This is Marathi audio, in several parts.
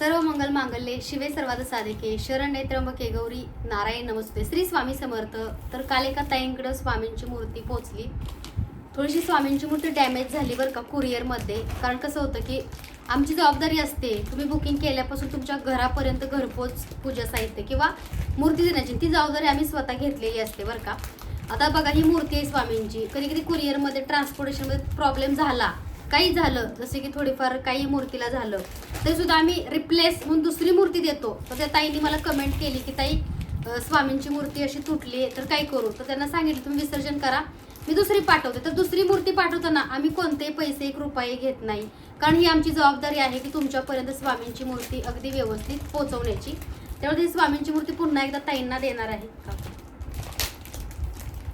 सर्व मंगल मांगल्ये शिवे सर्वाद साधके शरण्ये त्र्यंबके गौरी नारायण नमस्ते. श्री स्वामी समर्थ. तर काल एका ताईंकडं स्वामींची मूर्ती पोचली. थोडीशी स्वामींची मूर्ती डॅमेज झाली बरं का कुरिअरमध्ये. कारण कसं होतं की आमची जबाबदारी असते. तुम्ही बुकिंग केल्यापासून तुमच्या घरापर्यंत घरपोच पूजा साहित्य किंवा मूर्ती देण्याची. ती जबाबदारी आम्ही स्वतः घेतलेली असते बरं का. आता बघा ही मूर्ती आहे स्वामींची. कधी कधी कुरिअरमध्ये ट्रान्सपोर्टेशनमध्ये प्रॉब्लेम झाला. काही झालं जसे की थोडीफार काही मूर्तीला झालं तरी सुद्धा आम्ही रिप्लेस म्हणून दुसरी मूर्ती देतो. तर त्या ताईने मला कमेंट केली की ताई स्वामींची मूर्ती अशी तुटली तर काय करू? तर त्यांना सांगितलं तुम्ही विसर्जन करा मी दुसरी पाठवते. तर दुसरी मूर्ती पाठवताना आम्ही कोणतेही पैसे एक रुपये घेत नाही. कारण ही आमची जबाबदारी आहे की तुमच्यापर्यंत स्वामींची मूर्ती अगदी व्यवस्थित पोहोचवण्याची. त्यामुळे ही स्वामींची मूर्ती पुन्हा एकदा ताईंना देणार आहे.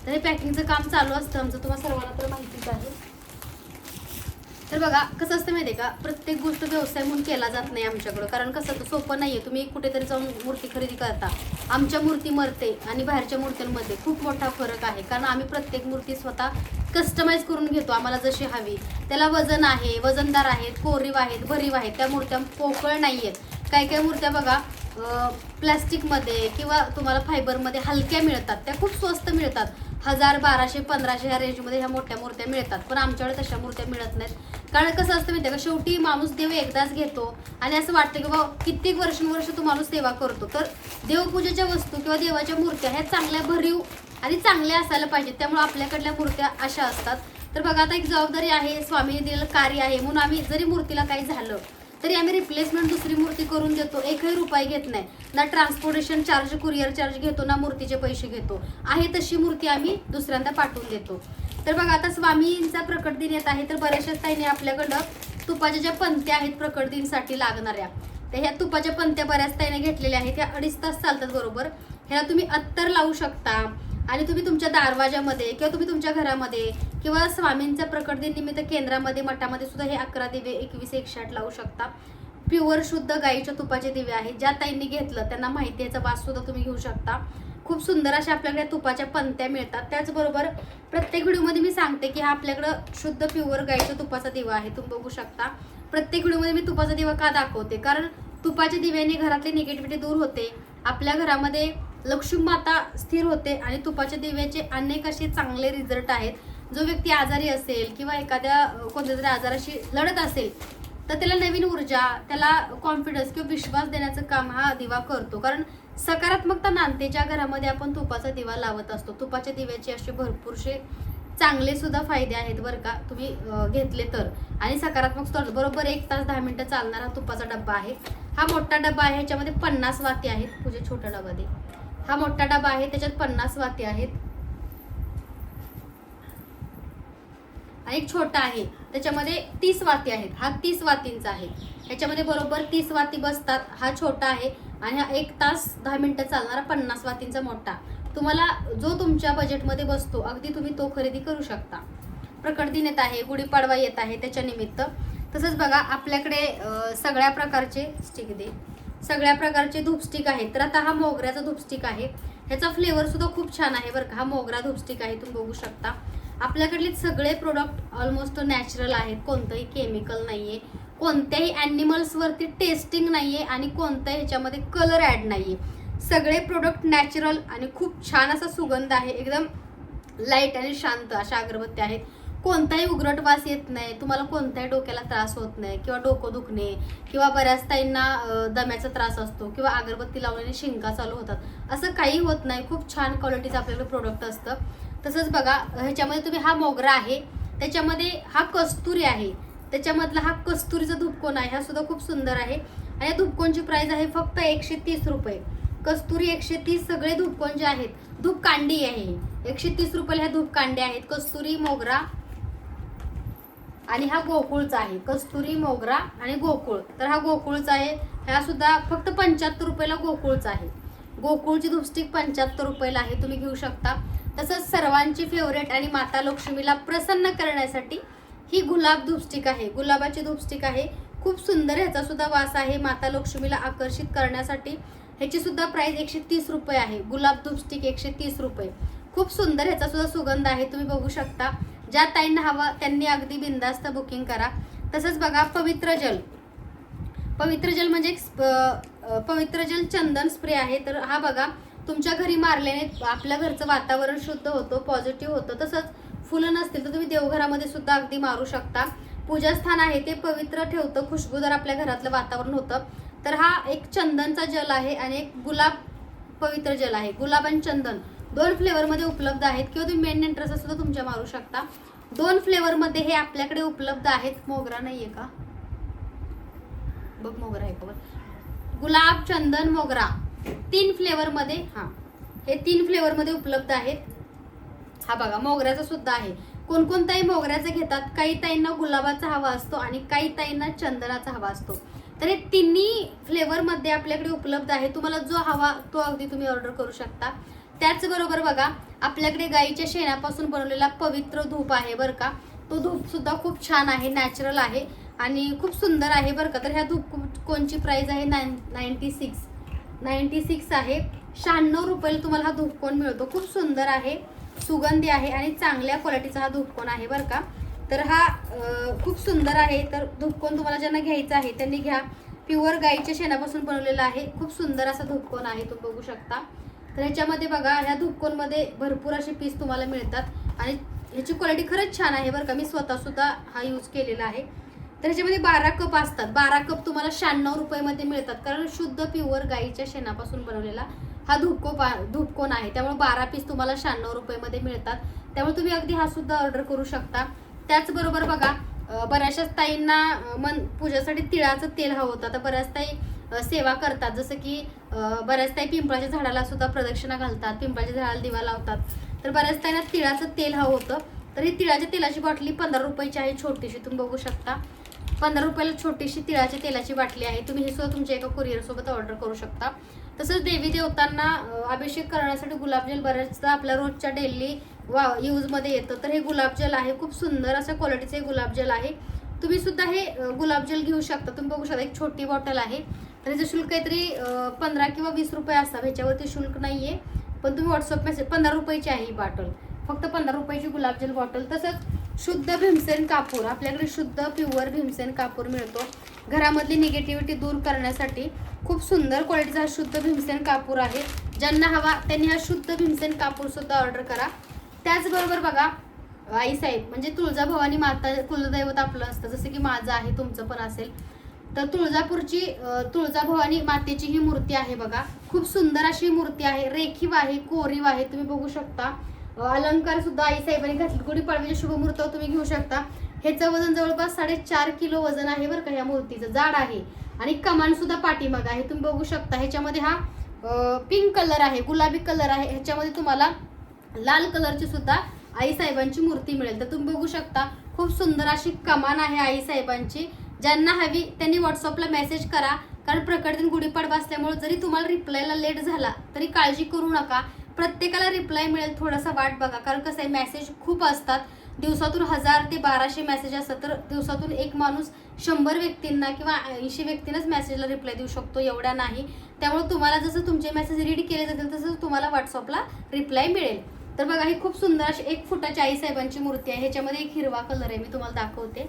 तर हे पॅकिंगचं काम चालू असतं. आमचं तुम्हाला सर्वांना तर माहितीच आहे. तर बघा कसं असतं माहिती आहे का? प्रत्येक गोष्ट व्यवसाय म्हणून केला जात नाही आमच्याकडं. कारण कसं सोपं सोपं आहे तुम्ही कुठेतरी जाऊन मूर्ती खरेदी करता. आमच्या मूर्ती मरते आणि बाहेरच्या मूर्त्यांमध्ये खूप मोठा फरक आहे. कारण आम्ही प्रत्येक मूर्ती स्वतः कस्टमाइज करून घेतो. आम्हाला जशी हवी. त्याला वजन आहे वजनदार आहेत कोरीव आहेत भरीव आहेत. त्या मूर्त्या पोकळ नाही आहेत काही काही मूर्त्या बघा प्लॅस्टिकमध्ये किंवा तुम्हाला फायबरमध्ये हलक्या मिळतात. त्या खूप स्वस्त मिळतात. हजार बाराशे पंधराशे ह्या रेंजमध्ये ह्या मोठ्या मूर्त्या मिळतात. पण आमच्याकडे तशा मूर्त्या मिळत नाहीत. कारण कसं असतं माहिती का? शेवटी माणूस देव एकदाच घेतो आणि असं वाटतं की बाबा कित्येक वर्षानुवर्ष तो माणूस सेवा करतो. तर देवपूजेच्या वस्तू किंवा देवाच्या मूर्त्या ह्या चांगल्या भरीव आणि चांगल्या असायला पाहिजेत. त्यामुळे आपल्याकडल्या मूर्त्या अशा असतात. तर बघा आता एक जबाबदारी आहे स्वामीने दिलेलं कार्य आहे. म्हणून आम्ही जरी मूर्तीला काही झालं तरी आम्ही रिप्लेसमेंट दुसरी मूर्ती करून देतो. एकही रुपये घेत नाही. ना ट्रान्सपोर्टेशन चार्ज कुरिअर चार्ज घेतो ना मूर्तीचे पैसे घेतो. आहे तशी मूर्ती आम्ही दुसऱ्यांदा पाठवून देतो. तर बघा आता स्वामींचा प्रकट दिन येत आहे तर बऱ्याचशाच ताईने आपल्याकडं तुपाच्या ज्या पंत्या आहेत प्रकट दिनसाठी लागणाऱ्या तर ह्या तुपाच्या पंत्या बऱ्याच ताईने घेतलेल्या आहेत. ह्या अडीच तास चालतात बरोबर. ह्याला तुम्ही अत्तर लावू शकता. आणि तुम्ही तुमच्या दारवाजामध्ये किंवा तुम्ही तुमच्या घरामध्ये किंवा स्वामींच्या प्रकट निमित्त केंद्रामध्ये मठामध्ये सुद्धा हे अकरा दिवे एकवीस एकशे आठ लावू शकता. प्युअर शुद्ध गाईच्या तुपाचे दिवे आहेत. ज्या ताईंनी घेतलं त्यांना माहिती याचा वास सुद्धा तुम्ही घेऊ शकता. खूप सुंदर अशा आपल्याकडे तुपाच्या पंत्या मिळतात. त्याचबरोबर प्रत्येक व्हिडिओमध्ये मी सांगते की हा आपल्याकडं शुद्ध प्युअर गाईच्या तुपाचा दिवा आहे. तुम्ही बघू शकता. प्रत्येक व्हिडिओमध्ये मी तुपाचा दिवा का दाखवते? कारण तुपाच्या दिव्याने घरातली निगेटिव्हिटी दूर होते. आपल्या घरामध्ये लक्ष्मी माता स्थिर होते आणि तुपाच्या दिव्याचे अनेक असे चांगले रिझल्ट आहेत. जो व्यक्ती आजारी असेल किंवा एखाद्या कोणत्या तरी आजाराशी लढत असेल तर त्याला नवीन ऊर्जा त्याला कॉन्फिडन्स किंवा विश्वास देण्याचं काम हा दिवा करतो. कारण सकारात्मकता नांदते. ज्या घरामध्ये आपण तुपाचा दिवा लावत असतो तुपाच्या दिव्याचे असे भरपूरसे चांगले सुद्धा फायदे आहेत बरं का तुम्ही घेतले तर. आणि सकारात्मक स्तर बरोबर एक तास दहा मिनिटं चालणारा तुपाचा डब्बा आहे. हा मोठा डब्बा आहे ह्याच्यामध्ये पन्नास वाती आहेत पूजे छोटा डबा दे हा मोठा डबा आहे त्याच्यात पन्नास वाती आहेत. आणि एक छोटा आहे त्याच्यामध्ये तीस वाती आहेत. हा तीस वातींचा आहे. ह्याच्यामध्ये बरोबर तीस वाती बसतात हा छोटा आहे आणि हा एक तास दहा मिनटं चालणारा पन्नास वातींचा मोठा. तुम्हाला जो तुमच्या बजेटमध्ये बसतो अगदी तुम्ही तो खरेदी करू शकता. प्रकट दिन येत आहे गुढीपाडवा येत आहे त्याच्यानिमित्त तसंच बघा आपल्याकडे सगळ्या प्रकारचे स्टिक दे. सगळ्या प्रकारचे धूपस्टिक आहेत. तर आता हा मोगऱ्याचा धूपस्टिक आहे. ह्याचा फ्लेवर सुद्धा खूप छान आहे बरं का. हा मोगरा धूपस्टिक आहे तुम्ही बघू शकता. आपल्याकडले सगळे प्रोडक्ट ऑलमोस्ट नॅचरल आहेत. कोणतंही केमिकल नाही आहे कोणत्याही ॲनिमल्सवरती टेस्टिंग नाही आहे आणि कोणत्याही ह्याच्यामध्ये कलर ॲड नाही आहे सगळे प्रोडक्ट नॅचरल आणि खूप छान असा सुगंध आहे. एकदम लाइट आणि शांत अशा अगरबत्त्या आहेत. कोणताही उग्रट वास येत नाही. तुम्हाला कोणत्याही डोक्याला त्रास होत नाही किंवा डोकं दुखणे किंवा बऱ्याच ताईंना दम्याचा त्रास असतो किंवा अगरबत्ती लावल्याने शिंका चालू होतात. असं काही होत नाही. खूप छान क्वालिटीचं आपल्याकडे प्रोडक्ट असतं. तसंच बघा ह्याच्यामध्ये तुम्ही हा मोगरा आहे. त्याच्यामध्ये हा कस्तुरी आहे. त्याच्यामधला हा कस्तुरीचा धूपकोन आहे. हा सुद्धा खूप सुंदर आहे. आणि या धुपकोनची प्राईज आहे फक्त एकशे तीस रुपये. कस्तुरी एकशे तीस सगळे धूपकोन जे आहेत धूप कांडी आहे. एकशे तीस रुपयाला ह्या धूप कांड्या आहेत. कस्तुरी मोगरा आणि हा गोकुळचा आहे. कस्तुरी मोगरा आणि गोकुळ. तर हा गोकुळचा आहे. ह्या सुद्धा फक्त पंच्याहत्तर रुपयाला गोकुळचा आहे. गोकुळची धूपस्टिक पंच्याहत्तर रुपयाला आहे. तुम्ही घेऊ शकता. तसंच सर्वांची फेवरेट आणि माता लक्ष्मीला प्रसन्न करण्यासाठी ही गुलाब धूपस्टिक आहे. गुलाबाची धूपस्टिक आहे. खूप सुंदर ह्याचा सुद्धा वास आहे माता लक्ष्मीला आकर्षित करण्यासाठी. ह्याची सुद्धा प्राइस एकशे तीस रुपये आहे. गुलाब धूपस्टिक एकशे तीस रुपये. खूप सुंदर ह्याचा सुद्धा सुगंध आहे. तुम्ही बघू शकता. ज्या ताईंना हवं त्यांनी अगदी बिंदास्त बुकिंग करा. तसंच बघा पवित्र जल. पवित्र जल म्हणजे एक स्प- पवित्र जल चंदन स्प्रे आहे. तर हा बघा तुमच्या घरी मारल्याने आपल्या घरचं वातावरण शुद्ध होतं पॉझिटिव्ह होतं. तसंच फुलं नसतील तर तुम्ही देवघरामध्ये सुद्धा अगदी मारू शकता. पूजास्थान आहे ते पवित्र ठेवतं खुशबूदार आपल्या घरातलं वातावरण होतं. तर हा एक चंदनचा जल आहे आणि एक गुलाब पवित्र जल आहे. गुलाब आणि चंदन. दोन फ्लेवरमध्ये उपलब्ध आहेत किंवा तुम्ही मेन एंट्रन्स सुद्धा तुमच्या मारू शकता. दोन फ्लेवरमध्ये हे आपल्याकडे उपलब्ध आहेत. मोगरा नाही आहे का? बघ मोगरा आहे बघ. गुलाब चंदन मोगरा. तीन फ्लेवरमध्ये हा. हे तीन फ्लेवरमध्ये उपलब्ध आहेत. हा बघा मोगऱ्याचा सुद्धा आहे. कोणकोणताही मोगऱ्याचं घेतात काही ताईंना गुलाबाचा हवा असतो आणि काही ताईंना चंदनाचा हवा असतो. तर हे तिन्ही फ्लेवरमध्ये आपल्याकडे उपलब्ध आहे. तुम्हाला जो हवा तो अगदी तुम्ही ऑर्डर करू शकता. त्याचबरोबर बघा आपल्याकडे गाईच्या शेणापासून बनवलेला पवित्र धूप आहे बरं का. तो धूप सुद्धा खूप छान आहे नॅचरल आहे आणि खूप सुंदर आहे बरं का. तर ह्या धूप कोणची प्राईज आहे? Nine ninety six ninety six आहे. शहाण्णव रुपयाला तुम्हाला हा धूपकोन मिळतो खूप सुंदर आहे सुगंधी आहे आणि चांगल्या क्वालिटीचा हा धूपकोन आहे बरं का. तर हा खूप सुंदर आहे. तर धूपकोन तुम्हाला ज्यांना घ्यायचा आहे त्यांनी घ्या. प्युअर गाईच्या शेणापासून बनवलेला आहे. खूप सुंदर असा धूपकोन आहे तुम्ही बघू शकता. तर ह्याच्यामध्ये बघा ह्या धुपकोनमध्ये भरपूर असे पीस तुम्हाला मिळतात. आणि ह्याची क्वालिटी खरंच छान आहे बरं का. मी स्वतःसुद्धा हा यूज केलेला आहे. तर ह्याच्यामध्ये बारा कप असतात. बारा कप तुम्हाला शहाण्णव रुपयामध्ये मिळतात. कारण शुद्ध प्युअर गाईच्या शेणापासून बनवलेला हा धूपको धूपकोन आहे. त्यामुळे बारा पीस तुम्हाला शहाण्णव रुपयामध्ये मिळतात. त्यामुळे तुम्ही अगदी हा सुद्धा ऑर्डर करू शकता. त्याचबरोबर बघा बऱ्याचशाच बऱ्याचशा ताईंना मन पूजेसाठी तिळाचं तेल हवं होतं. तर बऱ्याच ताई सेवा करतात. जसं की बऱ्याच काही पिंपळाच्या झाडाला सुद्धा प्रदक्षिणा घालतात. पिंपळाच्या झाडाला दिवा लावतात. तर बऱ्याच त्यांना तिळाचं तेल हवं होतं. तर ही तिळाच्या तेलाची बाटली पंधरा रुपयाची आहे छोटीशी. तुम्ही बघू शकता. पंधरा रुपयाला छोटीशी तिळाच्या तेलाची बाटली आहे. तुम्ही हे सुद्धा तुमच्या एका कुरिअरसोबत ऑर्डर करू शकता. तसंच देवी देवतांना अभिषेक करण्यासाठी गुलाबजल बऱ्याचदा आपल्या रोजच्या डेली वा यूजमध्ये येतं. तर हे गुलाबजल आहे. खूप सुंदर अशा क्वालिटीचं हे गुलाबजल आहे. तुम्ही सुद्धा हे गुलाबजल घेऊ शकता. तुम्ही बघू शकता एक छोटी बॉटल आहे. तर शुल्क काहीतरी पंधरा किंवा वीस रुपये असावं ह्याच्यावरती शुल्क नाही आहे पण तुम्ही व्हॉट्सअप मेसेज पंधरा रुपयाची आहे ही बॉटल फक्त पंधरा रुपयाची गुलाबजल बॉटल तसंच शुद्ध भीमसेन कापूर आपल्याकडे शुद्ध प्युअर भीमसेन कापूर मिळतो. घरामधली निगेटिव्हिटी दूर करण्यासाठी खूप सुंदर क्वालिटीचा हा शुद्ध भीमसेन कापूर आहे. ज्यांना हवा त्यांनी हा शुद्ध भीमसेन कापूरसुद्धा ऑर्डर करा. त्याचबरोबर बघा आई साहेब म्हणजे तुळजाभवानी माता कुलदैवत आपलं असतं. जसं की माझं आहे तुमचं पण असेल. तर तुळजापूरची तुळजाभवानी मातेची ही मूर्ती आहे बघा. खूप सुंदर अशी मूर्ती आहे. रेखीव आहे कोरीव आहे तुम्ही बघू शकता. अलंकार सुद्धा आई साहेबांनी घातले गुढीपाडव्याच्या शुभमूर्त तुम्ही घेऊ शकता. ह्याचं वजन जवळपास साडेचार किलो वजन आहे बरं का ह्या मूर्तीचं. जाड आहे. आणि कमान सुद्धा पाठीमाग आहे. तुम्ही बघू शकता. ह्याच्यामध्ये हा पिंक कलर आहे. गुलाबी कलर आहे. ह्याच्यामध्ये तुम्हाला लाल कलरची सुद्धा आई साहेबांची मूर्ती मिळेल. तर तुम्ही बघू शकता. खूप सुंदर अशी कमान आहे आई साहेबांची ज्यांना हवी त्यांनी व्हॉट्सअपला मेसेज करा. कारण प्रकटदिन गुढीपाडवा असल्यामुळे जरी तुम्हाला रिप्लायला लेट झाला तरी काळजी करू नका. प्रत्येकाला रिप्लाय मिळेल थोडासा वाट बघा. कारण कसं आहे मेसेज खूप असतात. दिवसातून हजार ते बाराशे मेसेज असतात. तर दिवसातून एक माणूस शंभर व्यक्तींना किंवा ऐंशी व्यक्तींनाच मेसेजला रिप्लाय देऊ शकतो एवढ्या नाही. त्यामुळे तुम्हाला जसं तुमचे मेसेज रीड केले जातील तसं तुम्हाला व्हॉट्सअपला रिप्लाय मिळेल. तर बघा ही खूप सुंदर अशी एक फुटाची आईसाहेबांची मूर्ती आहे. ह्याच्यामध्ये एक हिरवा कलर आहे मी तुम्हाला दाखवते.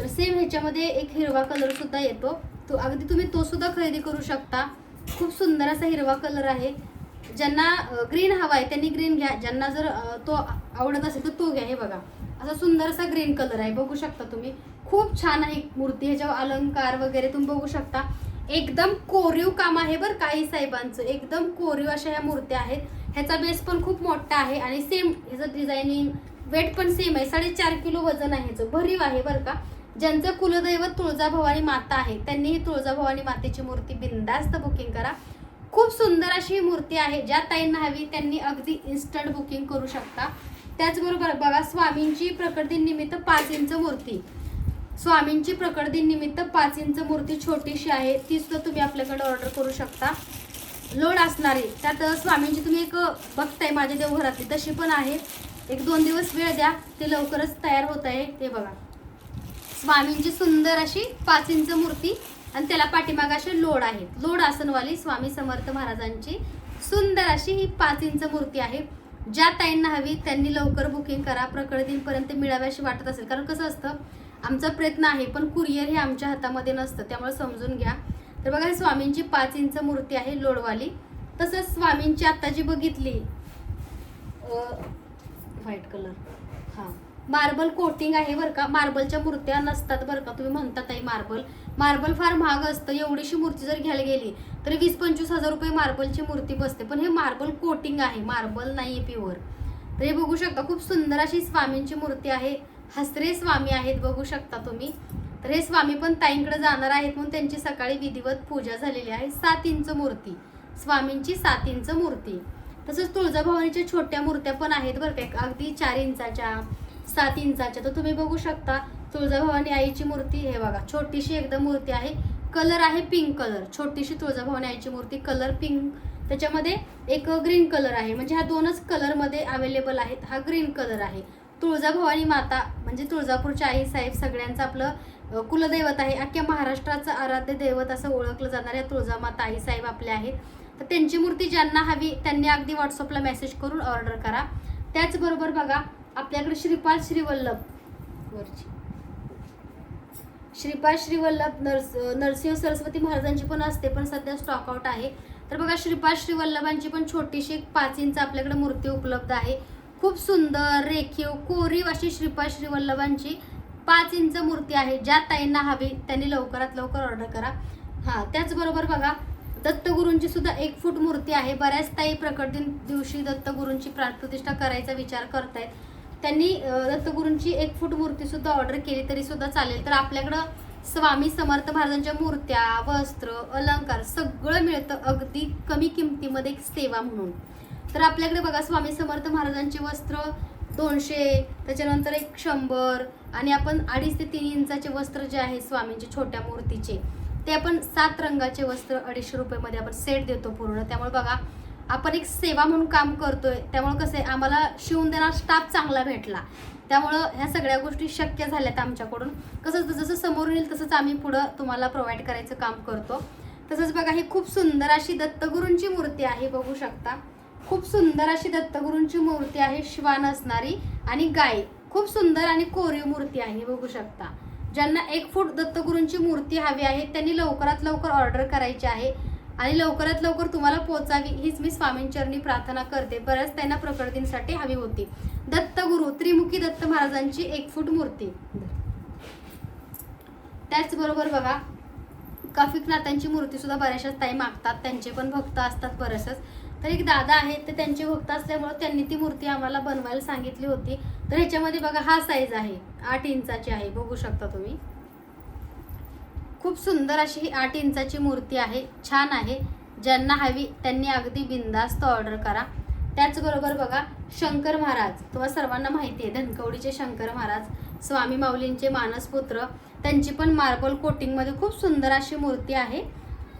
तर सेम ह्याच्यामध्ये एक हिरवा कलर सुद्धा येतो. तो अगदी तुम्ही तो सुद्धा खरेदी करू शकता. खूप सुंदर असा हिरवा कलर आहे. ज्यांना ग्रीन हवा आहे त्यांनी ग्रीन घ्या. ज्यांना जर तो आवडत असेल तर तो घ्या हे बघा. असा सुंदर असा ग्रीन कलर आहे. बघू शकता तुम्ही. खूप छान आहे मूर्ती. ह्याच्यावर अलंकार वगैरे तुम्ही बघू शकता. एकदम कोरीव काम आहे बरं काही साहेबांचं. एकदम कोरीव अशा ह्या मूर्त्या आहेत. ह्याचा बेस पण खूप मोठा आहे आणि सेम ह्याचं डिझायनिंग वेट पण सेम आहे. साडेचार किलो वजन आहे ह्याचं. भरीव आहे बरं का. ज्यांचं कुलदैवत तुळजाभवानी माता आहे त्यांनी ही तुळजाभवानी मातेची मूर्ती बिंदास्त बुकिंग करा. खूप सुंदर अशी ही मूर्ती आहे ज्या ताईंना हवी त्यांनी अगदी इन्स्टंट बुकिंग करू शकता. त्याचबरोबर बघा स्वामींची प्रकट पाच इंच मूर्ती. स्वामींची प्रकट पाच इंच मूर्ती छोटीशी आहे ती सुद्धा तुम्ही आपल्याकडे ऑर्डर करू शकता. लोड असणारी त्यात स्वामींची तुम्ही एक बघताय माझ्या देवघरातली तशी पण आहे. एक दोन दिवस वेळ द्या ते लवकरच तयार होत आहे ते बघा. स्वामींची सुंदर अशी पाच इंच मूर्ती आणि त्याला पाठीमाग असे लोड आहेत. लोड आसनवाली स्वामी समर्थ महाराजांची सुंदर अशी ही पाच इंच मूर्ती आहे. ज्या ताईंना हवी त्यांनी लवकर बुकिंग करा. प्रकट दिनपर्यंत अशी वाटत असेल. कारण कसं असतं आमचा प्रयत्न आहे पण कुरिअर हे आमच्या हातामध्ये नसतं. त्यामुळे समजून घ्या. तर बघा ही स्वामींची पाच इंच मूर्ती आहे लोडवाली. तसंच स्वामींची आत्ता जी बघितली व्हाईट कलर. हां. मार्बल कोटिंग आहे बरं का. मार्बलच्या मूर्त्या नसतात बरं का. तुम्ही म्हणतात आहे मार्बल. मार्बल फार महाग असतं. एवढीशी मूर्ती जर घ्यायला गेली तर वीस पंचवीस हजार रुपये मार्बलची मूर्ती बसते. पण हे मार्बल कोटिंग आहे. मार्बल नाही आहे प्युअर. तर हे बघू शकता खूप सुंदर अशी स्वामींची मूर्ती आहे. हसरे स्वामी आहेत बघू शकता तुम्ही. तर हे स्वामी पण ताईंकडे जाणार आहेत म्हणून त्यांची सकाळी विधिवत पूजा झालेली आहे. सात इंच मूर्ती. स्वामींची सात इंच मूर्ती. तसंच तुळजाभवानीच्या छोट्या मूर्त्या पण आहेत बरं का. एक अगदी चार इंचाच्या. सात इंचाच्या. तर तुम्ही बघू शकता तुळजाभवानी आईची मूर्ती हे बघा छोटीशी एकदम मूर्ती आहे. कलर आहे पिंक कलर छोटीशी तुळजाभवानी आईची मूर्ती कलर पिंक त्याच्यामध्ये एक ग्रीन कलर आहे. म्हणजे ह्या दोनच कलरमध्ये अवेलेबल आहेत. हा ग्रीन कलर आहे. तुळजाभवानी माता म्हणजे तुळजापूरच्या आई साहेब सगळ्यांचं आपलं कुलदैवत आहे. अख्ख्या महाराष्ट्राचं आराध्य दैवत असं ओळखलं जाणार आहे तुळजामाता आई साहेब आपले आहेत. तर त्यांची मूर्ती ज्यांना हवी त्यांनी अगदी व्हॉट्सअपला मेसेज करून ऑर्डर करा. त्याचबरोबर बघा आपल्याकडे श्रीपाद श्रीवल्लभ वरची. श्रीपाद श्रीवल्लभ नरस नरसिंह सरस्वती महाराजांची पण असते पण सध्या स्टॉकआउट आहे. तर बघा श्रीपाद श्रीवल्लभांची पण छोटीशी एक पाच इंच आपल्याकडे मूर्ती उपलब्ध आहे. खूप सुंदर रेखीव कोरीव अशी श्रीपाद श्रीवल्लभांची पाच इंच मूर्ती आहे. ज्या ताईंना हवी त्यांनी लवकरात लवकर ऑर्डर करा. हां त्याचबरोबर बघा दत्तगुरूंची सुद्धा एक फूट मूर्ती आहे. बऱ्याच ताई प्रकट दिन दिवशी दत्तगुरूंची प्राणप्रतिष्ठा करायचा विचार करतायत. त्यांनी दत्तगुरूंची एक फूट मूर्ती सुद्धा ऑर्डर केली तरी सुद्धा चालेल. तर आपल्याकडं स्वामी समर्थ महाराजांच्या मूर्त्या वस्त्र अलंकार सगळं मिळतं अगदी कमी किमतीमध्ये एक सेवा म्हणून. तर आपल्याकडे बघा स्वामी समर्थ महाराजांचे वस्त्र दोनशे त्याच्यानंतर एक शंभर आणि आपण अडीच ते तीन इंचाचे वस्त्र जे आहे स्वामींचे छोट्या मूर्तीचे ते आपण सात रंगाचे वस्त्र अडीचशे रुपयामध्ये आपण सेट देतो पूर्ण. त्यामुळे बघा आपण एक सेवा म्हणून काम करतोय त्यामुळं कसं आहे आम्हाला शिवून देणार स्टाफ चांगला भेटला. त्यामुळं ह्या सगळ्या गोष्टी शक्य झाल्यात आमच्याकडून. कसं जसं समोरून येईल तसंच आम्ही पुढं तुम्हाला प्रोव्हाइड करायचं काम करतो. तसंच बघा ही खूप सुंदर अशी दत्तगुरूंची मूर्ती आहे बघू शकता. खूप सुंदर अशी दत्तगुरूंची मूर्ती आहे श्वान असणारी आणि गाय. खूप सुंदर आणि कोरीव मूर्ती आहे बघू शकता. ज्यांना एक फूट दत्तगुरूंची मूर्ती हवी आहे त्यांनी लवकरात लवकर ऑर्डर करायची आहे. आणि लवकरात लवकर तुम्हाला पोचावी हीच मी स्वामींचरणी प्रार्थना करते. बऱ्याच त्यांना प्रकटींसाठी हवी होती. दत्तगुरु त्रिमुखी दत्त महाराजांची एक फूट मूर्ती. त्याचबरोबर बघा काफिकनाथांची मूर्ती सुद्धा बऱ्याचशाच ताई मागतात. त्यांचे पण भक्त असतात बरेचसेच. तर एक दादा आहेत ते त्यांचे भक्त असल्यामुळे त्यांनी ती मूर्ती आम्हाला बनवायला सांगितली होती. तर ह्याच्यामध्ये बघा हा साईज आहे. आठ इंचाची आहे बघू शकता तुम्ही. खूप सुंदर अशी ही आठ इंचाची मूर्ती आहे. छान आहे. ज्यांना हवी त्यांनी अगदी बिंदास्त ऑर्डर करा. त्याचबरोबर बघा शंकर महाराज. तुम्हाला सर्वांना माहिती आहे धनकवडीचे शंकर महाराज स्वामी माऊलींचे मानसपुत्र त्यांची पण मार्बल कोटिंगमध्ये खूप सुंदर अशी मूर्ती आहे.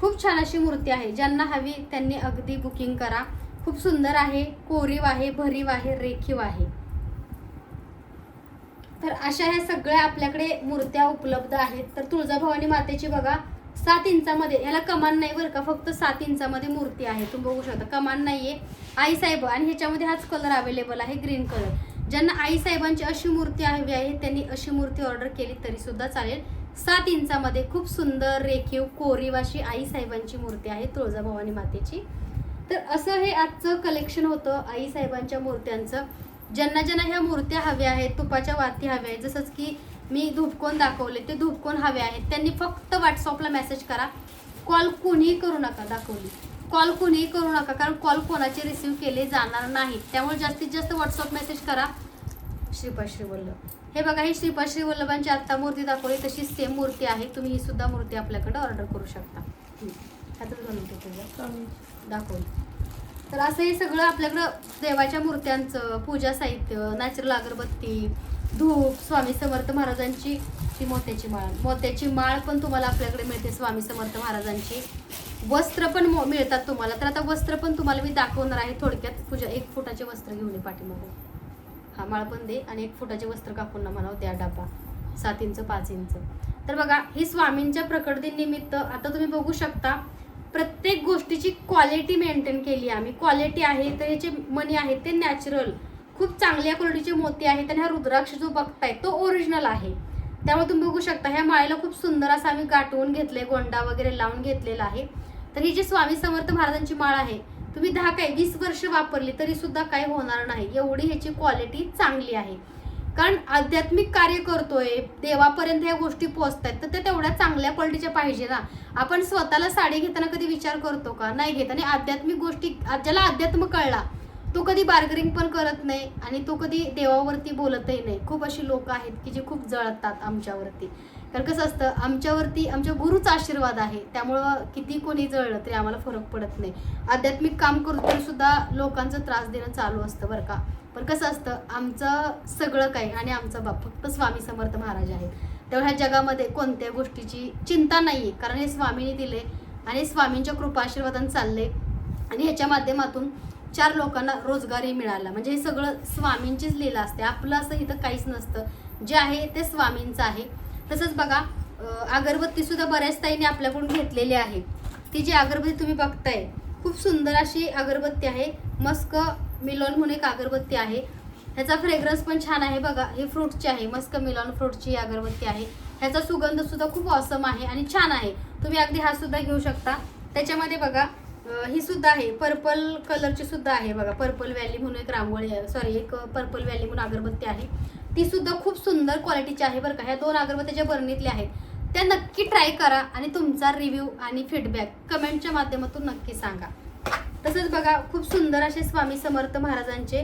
खूप छान अशी मूर्ती आहे. ज्यांना हवी त्यांनी अगदी बुकिंग करा. खूप सुंदर आहे. कोरीव आहे भरीव आहे रेखीव आहे. तर अशा ह्या सगळ्या आपल्याकडे मूर्त्या उपलब्ध आहेत. तर तुळजाभवानी मातेची बघा सात इंचामध्ये याला कमान नाही बरं का फक्त सात इंचामध्ये मूर्ती आहे. तुम्ही बघू शकता कमान नाही आहे आईसाहेब आणि ह्याच्यामध्ये हाच कलर अवेलेबल आहे ग्रीन कलर ज्यांना आईसाहेबांची अशी मूर्ती हवी आहे त्यांनी अशी मूर्ती ऑर्डर केली तरी सुद्धा चालेल. सात इंचामध्ये खूप सुंदर रेखीव कोरीव अशी मूर्ती आहे तुळजाभवानी मातेची. तर असं हे आजचं कलेक्शन होतं आईसाहेबांच्या मूर्त्यांचं. ज्यांना ज्यांना ह्या मूर्त्या हव्या आहेत तुपाच्या वाती हव्या आहेत जसंच की मी धूपकोन दाखवले ते धूपकोन हवे आहेत. त्यांनी फक्त व्हॉट्सअपला मेसेज करा. कॉल कुणीही करू नका दाखवली. कॉल कुणीही करू नका कारण कॉल कोणाचे रिसीव केले जाणार नाहीत त्यामुळे जास्तीत जास्त व्हॉट्सअप मेसेज करा. श्रीपाद श्रीवल्लभ. हे बघा ही श्रीपाद श्रीवल्लभांची आत्ता मूर्ती दाखवली. तशी सेम मूर्ती आहे. तुम्ही ही सुद्धा मूर्ती आपल्याकडे ऑर्डर करू शकता. तुझं दाखवली. तर असं हे सगळं आपल्याकडं देवाच्या मूर्त्यांचं पूजा साहित्य नॅचरल अगरबत्ती धूप स्वामी समर्थ महाराजांची ती मोत्याची माळ मोत्याची माळ पण तुम्हाला आपल्याकडे मिळते स्वामी समर्थ महाराजांची. वस्त्र पण मो- मिळतात तुम्हाला. तर आता वस्त्र पण तुम्हाला मी दाखवणार आहे थोडक्यात. पूजा एक फुटाचे वस्त्र घेऊन ये पाठीमागे. हा माळ पण दे आणि एक फुटाचे वस्त्र कापून ना म्हणावं द्या डबा. सात इंच पाच इंच. तर बघा ही स्वामींच्या प्रकट दिन निमित्त आता तुम्ही बघू शकता प्रत्येक गोष्टीची क्वालिटी मेंटेन केली आम्ही. क्वालिटी आहे तर याचे मनी आहेत ते नॅचरल खूप चांगल्या क्वालिटीचे मोती आहेत आणि हा रुद्राक्ष जो बघताय तो ओरिजिनल आहे. त्यामुळे तुम्ही बघू शकता ह्या माळेला खूप सुंदर असं आम्ही गाठवून घेतले गोंडा वगैरे लावून घेतलेला आहे. तर ही जी स्वामी समर्थ महाराजांची माळ आहे तुम्ही दहा काय वीस वर्ष वापरली तरी सुद्धा काही होणार नाही. एवढी ह्याची क्वालिटी चांगली आहे. कारण आध्यात्मिक कार्य करतोय देवापर्यंत ह्या गोष्टी पोहोचतायत तर ते तेवढ्या चांगल्या क्वालिटीच्या पाहिजे ना. आपण स्वतःला साडी घेताना कधी विचार करतो का? नाही घेत. आणि आध्यात्मिक गोष्टी ज्याला अध्यात्म कळला तो कधी बार्गरिंग पण करत नाही आणि तो कधी देवावरती बोलतही नाही. खूप अशी लोक आहेत की जे खूप जळतात आमच्यावरती. तर कसं असतं आमच्यावरती आमच्या गुरुचा आशीर्वाद आहे. त्यामुळं किती कोणी जळलं तरी आम्हाला फरक पडत नाही. आध्यात्मिक काम करतो तरी सुद्धा लोकांचा त्रास देणं चालू असतं बरं का. पण कसं असतं आमचं सगळं काही आणि आमचा बाप फक्त स्वामी समर्थ महाराज आहेत. तेव्हा ह्या जगामध्ये कोणत्या गोष्टीची चिंता नाही आहे कारण हे स्वामीने दिले आणि स्वामींच्या कृपा आशीर्वादाने चालले. आणि ह्याच्या माध्यमातून चार लोकांना रोजगारही मिळाला. म्हणजे हे सगळं स्वामींचीच लीला असते. आपलं असं इथं काहीच नसतं. जे आहे ते स्वामींचं आहे. तसंच बघा अगरबत्ती सुद्धा बऱ्याच ताईने आपल्याकडून घेतलेली आहे. ती जी अगरबत्ती तुम्ही बघताय खूप सुंदर अशी अगरबत्ती आहे. मस्क मिलॉन म्हणून एक अगरबत्ती आहे. ह्याचा फ्रेग्रन्स पण छान आहे बघा. ही फ्रूटची आहे. मस्क मिलॉन फ्रूटची अगरबत्ती आहे. ह्याचा सुगंध सुद्धा खूप ऑसम आहे आणि छान आहे. तुम्ही अगदी हा सुद्धा घेऊ शकता. त्याच्यामध्ये बघा ही सुद्धा आहे. पर्पल कलरची सुद्धा आहे बघा. पर्पल व्हॅली म्हणून एक रांगोळी सॉरी एक पर्पल व्हॅली म्हणून अगरबत्ती आहे. ती सुद्धा खूप सुंदर क्वालिटीची आहे बरं का. ह्या दोन अगरबत्त्या ज्या बर्णीतल्या आहेत त्या नक्की ट्राय करा आणि तुमचा रिव्ह्यू आणि फीडबॅक कमेंटच्या माध्यमातून नक्की सांगा. तसंच बघा खूप सुंदर असे स्वामी समर्थ महाराजांचे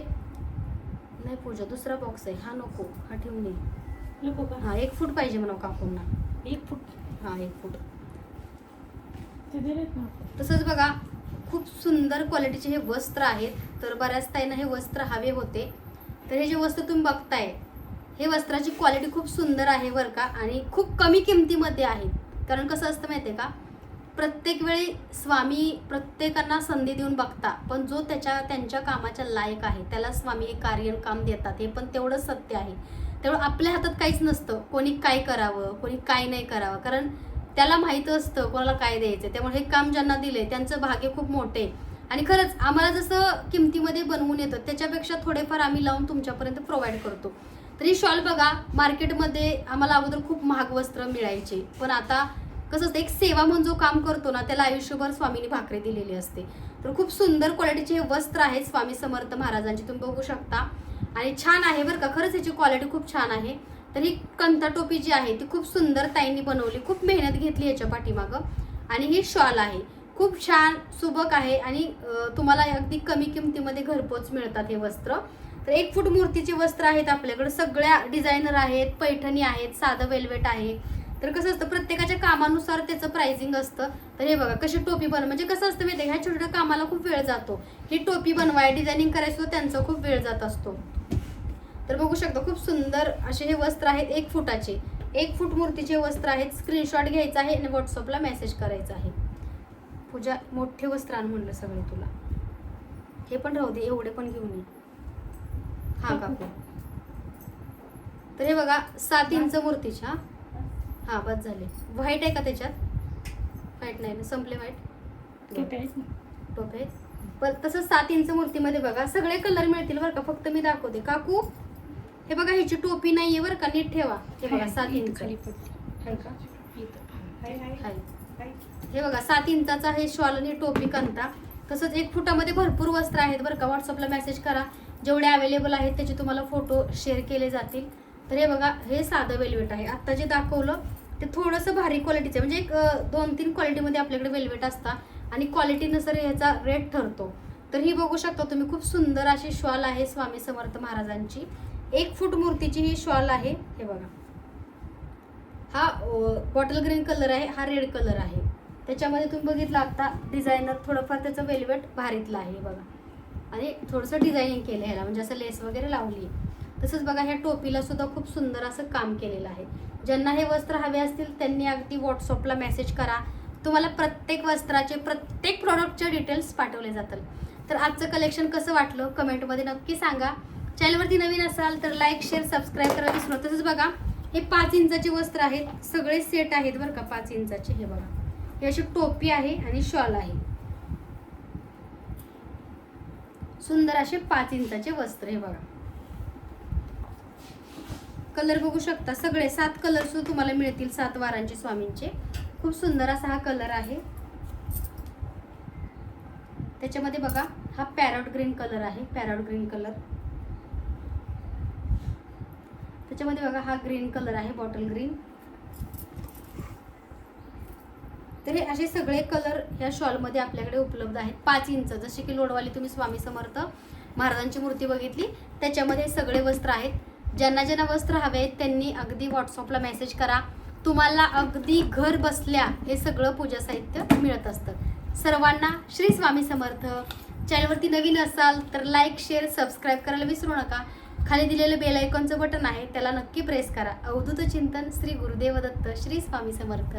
नाही पूजा दुसरा बॉक्स आहे. हा नको हा ठेवून ये हा एक फूट पाहिजे म्हणा काकूंना. एक फूट हा एक फूट तसंच बघा खूप सुंदर क्वालिटीचे हे वस्त्र आहेत. तर बऱ्याच ताईंना हे वस्त्र हवे होते. तर हे जे वस्त्र तुम्ही बघताय हे वस्त्राची क्वालिटी खूप सुंदर आहे बरं का? आणि खूप कमी किमतीमध्ये आहे. कारण कसं असतं माहिती आहे का? प्रत्येक वेळी स्वामी प्रत्येकांना संधी देऊन बघता पण जो त्याच्या त्यांच्या कामाच्या लायक आहे त्याला स्वामी हे कार्य काम देतात हे पण तेवढं सत्य आहे. तेवढं आपल्या हातात काहीच नसतं. कोणी काय करावं कोणी काय नाही करावं. कारण त्याला माहीत असतं कोणाला काय द्यायचं त्यामुळे हे काम ज्यांना दिले त्यांचं भाग्य खूप मोठे आणि खरंच आम्हाला जसं किमतीमध्ये बनवून येतं त्याच्यापेक्षा थोडेफार आम्ही लावून तुमच्यापर्यंत प्रोव्हाइड करतो. तर ही शॉल बघा मार्केटमध्ये आम्हाला अगोदर खूप महाग वस्त्र मिळायचे. पण आता कसं असतं एक सेवा म्हणून जो काम करतो ना त्याला आयुष्यभर स्वामींनी भाकरी दिलेली असते. तर खूप सुंदर क्वालिटीचे हे वस्त्र आहेत स्वामी समर्थ महाराजांचे तुम्ही बघू शकता. आणि छान आहे बरं का खरंच याची क्वालिटी खूप छान आहे. तर ही कंथा टोपी जी आहे ती खूप सुंदर ताईंनी बनवली खूप मेहनत घेतली याच्या पाठीमागं. आणि ही शॉल आहे खूप छान सुबक आहे. आणि तुम्हाला अगदी कमी किमतीमध्ये घरपोच मिळतात हे वस्त्र. तर एक फूट मूर्तीचे वस्त्र आहेत आपल्याकडे. सगळ्या डिझायनर आहेत पैठणी आहेत साधं वेल्वेट आहे. तर कसं असतं प्रत्येकाच्या कामानुसार त्याचं प्राइसिंग असतं. तर हे बघा कशी टोपी बनव म्हणजे कसं असतं माहिती ह्या छोट्या कामाला खूप वेळ जातो. ही टोपी बनवाय डिझायनिंग करायचं त्यांचा खूप वेळ जात असतो. तर बघू शकता खूप सुंदर असे हे वस्त्र आहेत एक फुटाचे. एक फूट मूर्तीचे वस्त्र आहेत. स्क्रीनशॉट घ्यायचा आहे आणि व्हॉट्सअपला मेसेज करायचा आहे. पूजा मोठे वस्त्र आण म्हणलं सगळे तुला. हे पण राहू दे एवढे पण घेऊन ये. हा काकू. तर हे बघा सात इंच मूर्तीच्या. हा बस झाले. व्हाईट आहे का त्याच्यात? व्हाईट नाही ना संपले व्हाईट टोपे पण तसं सात इंच मूर्तीमध्ये बघा सगळे कलर मिळतील बरं का. फक्त मी दाखवते. काकू हे बघा ह्याची टोपी नाहीये बरं का. नीट ठेवा. हे बघा सात इंच आहे. हे बघा सात इंचाचा हे शॉल आणि टोपी कंता. तसंच एक फुटामध्ये भरपूर वस्त्र आहेत बरं का. व्हॉट्सअपला मेसेज करा. जेवढे अवेलेबल आहेत त्याचे तुम्हाला फोटो शेअर केले जातील. तर हे बघा हे साधं वेल्वेट आहे. आत्ता जे दाखवलं ते थोडंसं भारी क्वालिटीचं आहे. म्हणजे एक दोन तीन क्वालिटीमध्ये आपल्याकडे वेल्वेट असतात आणि क्वालिटीनुसार ह्याचा रेट ठरतो. तर ही बघू शकता तुम्ही खूप सुंदर अशी शॉल आहे स्वामी समर्थ महाराजांची. एक फूट मूर्तीची ही शॉल आहे. हे बघा. हा बॉटल ग्रीन कलर आहे हा रेड कलर आहे. त्याच्यामध्ये तुम्ही बघितलं आता डिझायनर थोडंफार त्याचं वेल्वेट भारीतलं आहे बघा. आणि थोडंसं डिझायनिंग केलं ह्याला म्हणजे असं लेस वगैरे लावली. आहे तसंच बघा ह्या टोपीला सुद्धा खूप सुंदर असं काम केलेलं आहे. ज्यांना हे वस्त्र हवे असतील त्यांनी अगदी व्हॉट्सअपला मेसेज करा. तुम्हाला प्रत्येक वस्त्राचे प्रत्येक प्रॉडक्टचे डिटेल्स पाठवले जातील. तर आजचं कलेक्शन कसं वाटलं? कमेंटमध्ये नक्की सांगा. चॅनलवरती नवीन असाल तर लाईक शेअर सबस्क्राईब करा विसरू तसंच बघा हे पाच इंचाचे वस्त्र आहेत. सगळे सेट आहेत बरं का पाच इंचाचे. हे बघा. हे अशी टोपी आहे आणि शॉल आहे. सुंदर असे पाच इंचाचे वस्त्र हे बघा. कलर बघू शकता. सगळे सात कलर सुद्धा तुम्हाला मिळतील सात वारांचे स्वामींचे. खूप सुंदर असा हा कलर आहे. त्याच्यामध्ये बघा हा पॅरॉट ग्रीन कलर आहे. पॅरॉट ग्रीन कलर त्याच्यामध्ये बघा हा ग्रीन कलर आहे बॉटल ग्रीन तर हे असे सगळे कलर ह्या शॉलमध्ये आपल्याकडे उपलब्ध आहेत. पाच इंच जसे की लोडवाली तुम्ही स्वामी समर्थ महाराजांची मूर्ती बघितली त्याच्यामध्ये सगळे वस्त्र आहेत. ज्यांना ज्यांना वस्त्र हवे आहेत त्यांनी अगदी व्हॉट्सअपला मेसेज करा. तुम्हाला अगदी घर बसल्या हे सगळं पूजा साहित्य मिळत असतं. सर्वांना श्री स्वामी समर्थ. चॅनलवरती नवीन असाल तर लाईक शेअर सबस्क्राईब करायला विसरू नका. खाली दिलेलं बेल आयकॉनचं बटन आहे त्याला नक्की प्रेस करा. अवधूत चिंतन श्री गुरुदेव दत्त श्री स्वामी समर्थ.